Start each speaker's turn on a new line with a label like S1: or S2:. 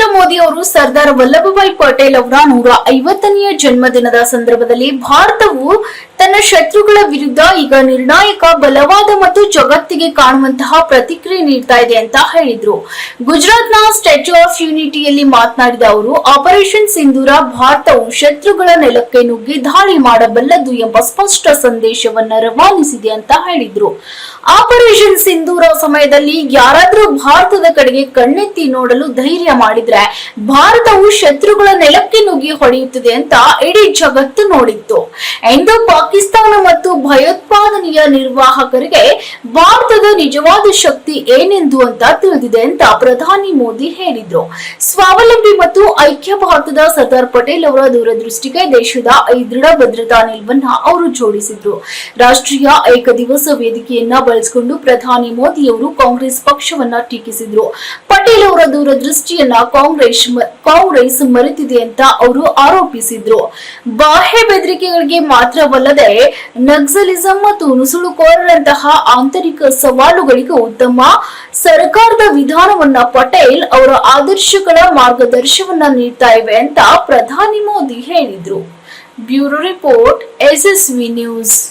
S1: ನರೇಂದ್ರ ಮೋದಿ ಅವರು ಸರ್ದಾರ್ ವಲ್ಲಭಭಾಯಿ ಪಟೇಲ್ ಅವರ ನೂರ ಐವತ್ತನೆಯ ಜನ್ಮದಿನದ ಸಂದರ್ಭದಲ್ಲಿ ಭಾರತವು ತನ್ನ ಶತ್ರು ವಿರುದ್ಧ ಈಗ ನಿರ್ಣಾಯಕ, ಬಲವಾದ ಮತ್ತು ಜಗತ್ತಿಗೆ ಕಾಣುವಂತಹ ಪ್ರತಿಕ್ರಿಯೆ ನೀಡ್ತಾ ಇದೆ ಅಂತ ಹೇಳಿದ್ರು. ಗುಜರಾತ್ನ ಸ್ಟ್ಯಾಚ್ಯೂ ಆಫ್ ಯೂನಿಟಿಯಲ್ಲಿ ಮಾತನಾಡಿದ ಅವರು ಆಪರೇಷನ್ ಸಿಂಧೂರ ಭಾರತವು ಶತ್ರುಗಳ ನೆಲಕ್ಕೆ ನುಗ್ಗಿ ದಾಳಿ ಮಾಡಬಲ್ಲದು ಎಂಬ ಸ್ಪಷ್ಟ ಸಂದೇಶವನ್ನ ರವಾನಿಸಿದೆ ಅಂತ ಹೇಳಿದ್ರು. ಆಪರೇಷನ್ ಸಿಂಧೂರ ಸಮಯದಲ್ಲಿ ಯಾರಾದರೂ ಭಾರತದ ಕಡೆಗೆ ಕಣ್ಣೆತ್ತಿ ನೋಡಲು ಧೈರ್ಯ ಮಾಡಿದ್ರೆ ಭಾರತವು ಶತ್ರುಗಳ ನೆಲಕ್ಕೆ ನುಗ್ಗಿ ಹೊಡೆಯುತ್ತದೆ ಅಂತ ಇಡೀ ಜಗತ್ತು ನೋಡಿತ್ತು. ಎಂದು ಪಾಕಿಸ್ತಾನ ಮತ್ತು ಭಯೋತ್ಪಾದನೆಯ ನಿರ್ವಾಹಕರಿಗೆ ಭಾರತದ ನಿಜವಾದ ಶಕ್ತಿ ಏನೆಂದು ಅಂತ ತಿಳಿದಿದೆ ಅಂತ ಪ್ರಧಾನಿ ಮೋದಿ ಹೇಳಿದ್ರು. ಸ್ವಾವಲಂಬಿ ಮತ್ತು ಐಕ್ಯ ಭಾರತದ ಸರ್ದಾರ್ ಪಟೇಲ್ ಅವರ ದೂರದೃಷ್ಟಿಗೆ ದೇಶದ ಈ ದೃಢ ಭದ್ರತಾ ನಿಲುವನ್ನ ಅವರು ಜೋಡಿಸಿದ್ರು. ರಾಷ್ಟ್ರೀಯ ಏಕದಿವಸ ವೇದಿಕೆಯನ್ನ ಬಳಸಿಕೊಂಡು ಪ್ರಧಾನಿ ಮೋದಿ ಅವರು ಕಾಂಗ್ರೆಸ್ ಪಕ್ಷವನ್ನ ಟೀಕಿಸಿದ್ರು. ಪಟೇಲ್ ಅವರ ದೂರದೃಷ್ಟಿಯನ್ನ ಕಾಂಗ್ರೆಸ್ ಮ- ರೈಸ್ ಮರೆತಿದೆ ಅಂತ ಅವರು ಆರೋಪಿಸಿದ್ರು. ಬಾಹ್ಯ ಬೆದರಿಕೆಗಳಿಗೆ ಮಾತ್ರವಲ್ಲದೆ ನಕ್ಸಲಿಸಂ ಮತ್ತು ನುಸುಳುಕೋರರಂತಹ ಆಂತರಿಕ ಸವಾಲುಗಳಿಗೂ ಉತ್ತಮ ಸರ್ಕಾರದ ವಿಧಾನವನ್ನ ಪಟೇಲ್ ಅವರ ಆದರ್ಶಗಳ ಮಾರ್ಗದರ್ಶನವನ್ನ ನೀಡ್ತಾ ಇವೆ ಅಂತ ಪ್ರಧಾನಿ ಮೋದಿ ಹೇಳಿದ್ರು. Bureau report, SSV news.